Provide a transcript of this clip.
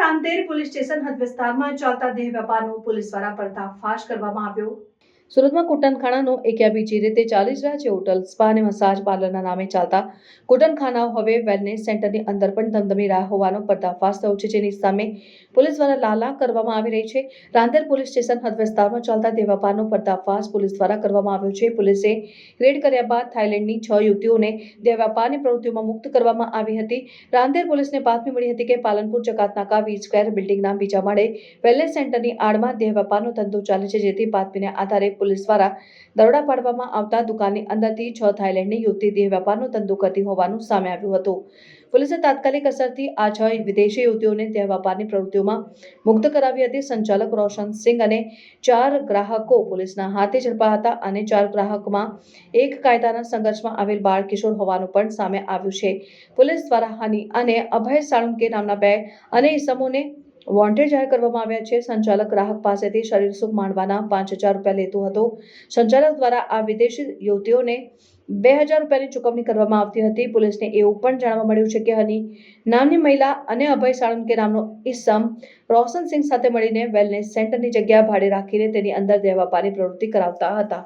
રામતેર police station હદ વિસ્તારમાં ચાલતા દેહ વેપારનો પોલીસ દ્વારા પડતા ફાશ કરવામાં આવ્યો. સુરતમાં કુટનખાનાનો એક્યા બીજી રીતે ચાલી જ રહ્યા છે હોટલ સ્પા અને મસાજ પાર્લરના નામે ચાલતા કુટનખાનાઓ હવે વેલનેસ સેન્ટરની અંદર પણ ધમધમી રહ્યા હોવાનો પર્દાફાશ થયો છે. જેની સામે પોલીસ દ્વારા લાલા કરવામાં આવી રહી છે. રાંદેર પોલીસ સ્ટેશન હદ વિસ્તારમાં ચાલતા દેવાપારનો પર્દાફાશ પોલીસ દ્વારા કરવામાં આવ્યો છે. પોલીસે રેડ કર્યા બાદ થાઇલેન્ડની છ યુવતીઓને દેહ વેપારની પ્રવૃત્તિઓમાં મુક્ત કરવામાં આવી હતી. રાંદેર પોલીસને બાતમી મળી હતી કે પાલનપુર જકાતનાકા વી સ્ક્વેર બિલ્ડિંગના બીજા માળે વેલનેસ સેન્ટરની આડમાં દેહ વેપારનો ધંધો ચાલે છે. જેથી બાતમીને આધારે પોલીસ દ્વારા દરોડા પાડવામાં આવતા દુકાનની અંદરથી છ થાઇલેન્ડની યુવતી દેહ વેપારનો ધંધો કરતી હોવાનું સામે આવ્યું હતું. પોલીસે તાત્કાલિક અસરથી આ છ વિદેશી યુવતીઓને દેહ વેપારની પ્રવૃત્તિઓમાં મુક્ત કરાવી હતી. સંચાલક રોશન સિંઘ અને ચાર ગ્રાહકો પોલીસના હાથે ઝડપાયા હતા અને ચાર ગ્રાહકમાં એક કાયદાના સંઘર્ષમાં આવેલ બાળ કિશોર હોવાનું પણ સામે આવ્યું છે. પોલીસ દ્વારા હાની અને અભય સાળુંકે નામના બે અને ઇસમોને વોન્ટેડ જાહેર કરવામાં આવ્યા છે. સંચાલક ગ્રાહક પાસેથી શરીર સુખ માંડવાના પાંચ હજાર રૂપિયા લેતો હતો. સંચાલક દ્વારા આ વિદેશી યુવતીઓને બે હજાર રૂપિયાની ચૂકવણી કરવામાં આવતી હતી. પોલીસને એવું પણ જાણવા મળ્યું છે કે હની નામની મહિલા અને અભય સાળંકે નામનો ઇસમ રોશન સિંઘ સાથે મળીને વેલનેસ સેન્ટરની જગ્યા ભાડે રાખીને તેની અંદર દેહ વેપારની પ્રવૃત્તિ કરાવતા હતા.